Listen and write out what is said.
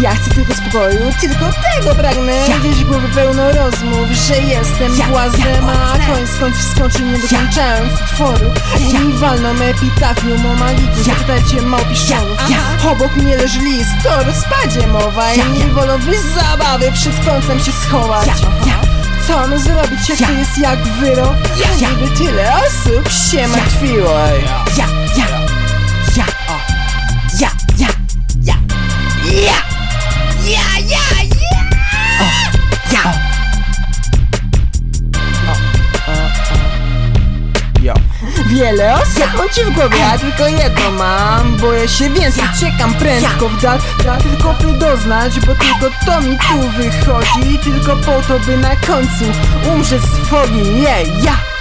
Ja chcę tylko spokoju, tylko tego pragnę Ja. Gdzieś głowy pełno rozmów, że jestem Ja, błaznem ja, A koń skąd skończy nie dokończając utworu I Ja. mi walną epitafium o magiku Ja. Zapytajcie małpiszczonów Ja, ja. Obok mnie leży list, to rozpadzie mowa Ja, I nie ja. wolą wy zabawy przed końcem się schować Ja, ja. Co mam zrobić, jak Ja. to jest jak wyrok? Ja, ja. Niby tyle osób się martwiło Wiele osób ci w głowie, ja tylko jedno mam. Boję się więcej, Ja. czekam prędko w dal. Dla tylko by doznać, bo tylko to mi tu wychodzi. Tylko po to, by na końcu umrzeć z fobii, yeah, ja